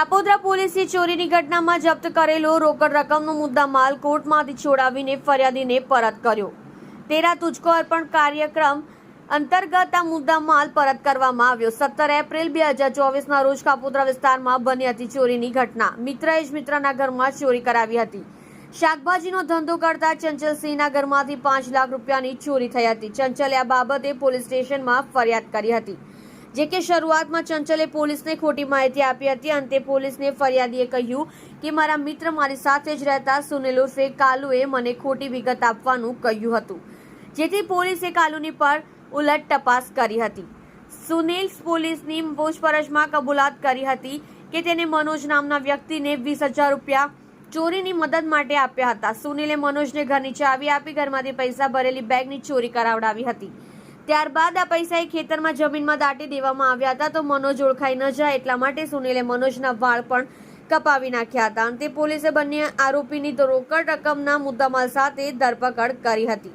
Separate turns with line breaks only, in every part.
કાપોદ્રા પોલીસે ચોરીની ઘટનામાં જપ્ત કરેલો રોકડ રકમનો મુદ્દા માલ કોર્ટમાંથી છોડાવીને ફરિયાદીને પરત કર્યો. તેરા તુજકો અર્પણ કાર્યક્રમ અંતર્ગત આ મુદ્દા માલ પરત કરવામાં આવ્યો. સત્તર એપ્રિલ બે હજાર ચોવીસના રોજ કાપોદ્રા વિસ્તારમાં બની હતી ચોરીની ઘટના. મિત્રએ જ મિત્રના ઘરમાં ચોરી કરાવી હતી. શાકભાજીનો ધંધો કરતા ચંચલસિંહના ઘરમાંથી પાંચ લાખ રૂપિયાની ચોરી થઈ હતી. ચંચલે આ બાબતે પોલીસ સ્ટેશનમાં ફરિયાદ કરી હતી. જે કે શરૂઆતમાં ચંચલે પોલીસને ખોટી માહિતી આપી હતી. અંતે પોલીસને ફરિયાદીએ કહ્યું કે, મારા મિત્ર મારી સાથે જ રહેતા સુનિલ ઉર્ફે કાલુએ મને ખોટી વિગત આપવાનું કહ્યું હતું, જેથી પોલીસે કાલુની પર ઉલટ તપાસ કરી હતી. સુનિલ પોલીસની પૂછપરછમાં કબૂલાત કરી હતી કે, તેને મનોજ નામના વ્યક્તિને વીસ હજાર રૂપિયા ચોરીની મદદ માટે આપ્યા હતા. સુનિલે મનોજને ઘરની ચાવી આપી, ઘરમાંથી પૈસા ભરેલી બેગની ચોરી કરાવડાવી હતી. ત્યારબાદ આ પૈસા એ ખેતરમાં જમીનમાં દાટી દેવામાં આવ્યા હતા તો મનોજ ઓળખાઈ ન જાય એટલા માટે સુનિલે મનોજના વાળ પણ કપાવી નાખ્યા હતા. અંતે પોલીસે બંને આરોપીની તો રોકડ રકમના મુદ્દામાલ સાથે ધરપકડ કરી હતી.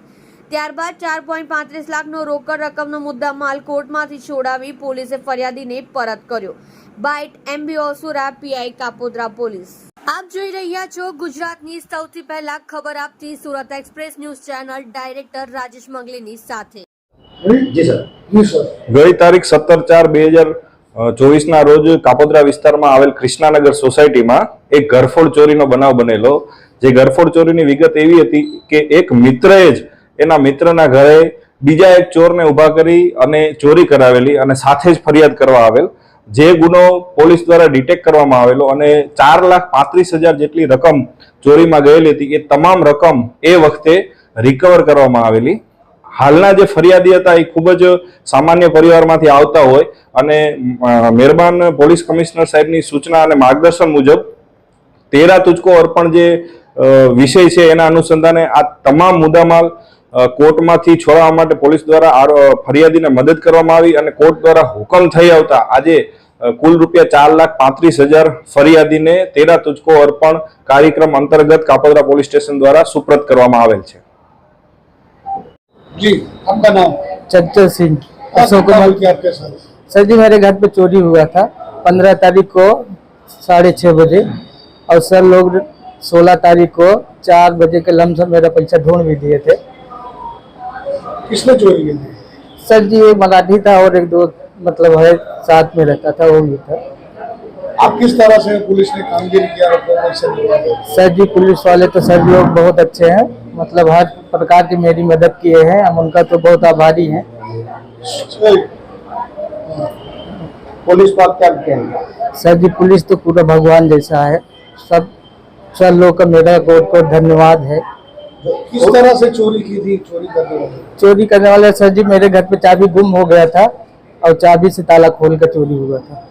ત્યારબાદ ચાર પોઈન્ટ પાંત્રીસ લાખનો રોકડ રકમનો મુદ્દામાલ કોર્ટમાંથી છોડાવી પોલીસે ફરિયાદીને પરત કર્યો. Bite, MB Osura, PI Kapodra police. આપ જોઈ રહ્યા છો ગુજરાતની સૌથી પહેલા ખબર આપતી Surat express news channel director Rajesh મંગલીની સાથે.
જી સર.
જી સર.
ગઈ તારીખ સત્તર ચાર બે હજાર ચોવીસના રોજ કાપોદ્રા વિસ્તારમાં આવેલ કૃષ્ણાનગર સોસાયટીમાં એક ઘરફોડ ચોરીનો બનાવ બનેલો. જે ઘરફોડ ચોરીની વિગત એવી હતી કે એક મિત્રએ જ એના મિત્રના ઘરે બીજા એક ચોરને ઊભા કરી અને ચોરી કરાવેલી અને સાથે જ ફરિયાદ કરવા આવેલ. જે ગુનો પોલીસ દ્વારા ડિટેક્ટ કરવામાં આવેલો અને ચાર લાખ પાંત્રીસ હજાર જેટલી રકમ ચોરીમાં ગયેલી હતી. એ તમામ રકમ એ વખતે રિકવર કરવામાં આવેલી. હાલના જે ફરિયાદી હતા એ ખૂબ જ સામાન્ય પરિવારમાંથી આવતા હોય અને મહેરબાન પોલીસ કમિશનર સાહેબની સૂચના અને માર્ગદર્શન મુજબ તેરા તુચકો અર્પણ જે વિષય છે એના અનુસંધાને આ તમામ મુદ્દામાલ કોર્ટમાંથી છોડાવવા માટે પોલીસ દ્વારા ફરિયાદીને મદદ કરવામાં આવી અને કોર્ટ દ્વારા હુકમ થઈ આવતા આજે કુલ રૂપિયા ચાર લાખ પાંત્રીસ હજાર ફરિયાદીને તેરા તુચકો અર્પણ કાર્યક્રમ અંતર્ગત કાપોદરા પોલીસ સ્ટેશન દ્વારા સુપ્રત કરવામાં આવેલ છે.
जी आपका नाम?
चंचल सिंह। अशोक
हुई आपके साथ?
सर जी मेरे घर पे चोरी हुआ था पंद्रह तारीख को साढ़े छः बजे। और सर लोग सोलह तारीख को चार बजे के लमसम मेरा पैसा ढूंढ भी दिए थे।
किसने चोरी की
सर जी एक मराठी था और एक दो मतलब है साथ में रहता था वो भी था।
आप किस तरह से पुलिस ने कामगिरी किया
सर जी पुलिस वाले तो सर लोग बहुत अच्छे हैं। मतलब हर प्रकार की मेरी मदद किए हैं हम उनका तो बहुत आभारी हैं।
पुलिस क्या कहेंगे?
सर जी पुलिस तो पूरा भगवान जैसा है। सब सर लोग का मेरा कोट कोट धन्यवाद है।
किस तरह से चोरी की थी चोरी करने वाले?
चोरी करने वाले सर जी मेरे घर पे चाबी गुम हो गया था और चाबी से ताला खोल कर चोरी हुआ था।